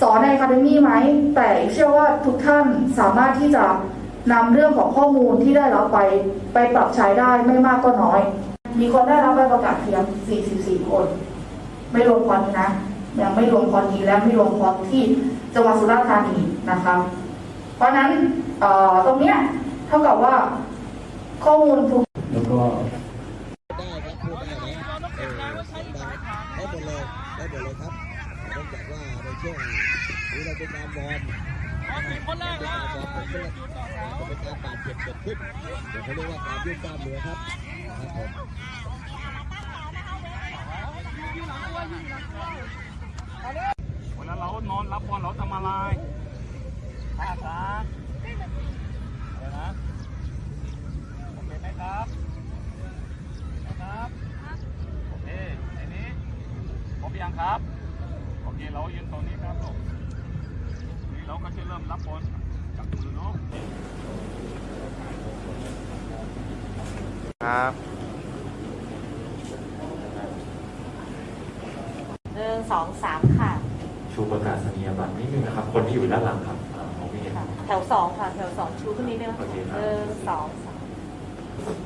สอนในคาเดมี่ไหม แต่เชื่อว่าทุกท่านสามารถที่จะนำเรื่องของข้อมูลที่ได้รับไป ไปปรับใช้ได้ไม่มากก็น้อย มีคนได้รับใบประกาศเพียง 44 คน ไม่รวมคอนนี้นะยังไม่รวมคอนนี้และไม่รวมคอนที่จังหวัดสุราษฎร์ธานีนะคะ เพราะนั้นตรงเนี้ยเท่ากับว่าข้อมูลทุกแล้วก็ได้ครับพูดได้นะเออดังได้หมดเลยได้หมดเลยครับ เนื่องจากว่าในช่วงนี้เราเป็นการวอร์มคนแรกแล้วผมเป็นเป็นการบาดเจ็บเกิดขึ้นเดี๋ยวเขาเรียกว่าการยืดกล้ามเนื้อครับครับผมเวลาเรานอนรับบอลเราทำอะไรท่าทางอะไรนะโอเคไหมครับนะครับโอเคในนี้ครบยังครับ เคเรายืนตรงนี้ครับลูกนี่เราก็จะเริ่มรับบอลจากมือเนาะครับหนึ่งสองสามค่ะ ชูประกาศนียบัตรนิดนึงนะครับ คนที่อยู่ด้านหลังครับอ่ามองไม่เห็นค่ะแถวสองค่ะ แถวสองชูขึ้นนิดนึงโอเคครับ หนึ่งสองสามเดี๋ยวนี้นะ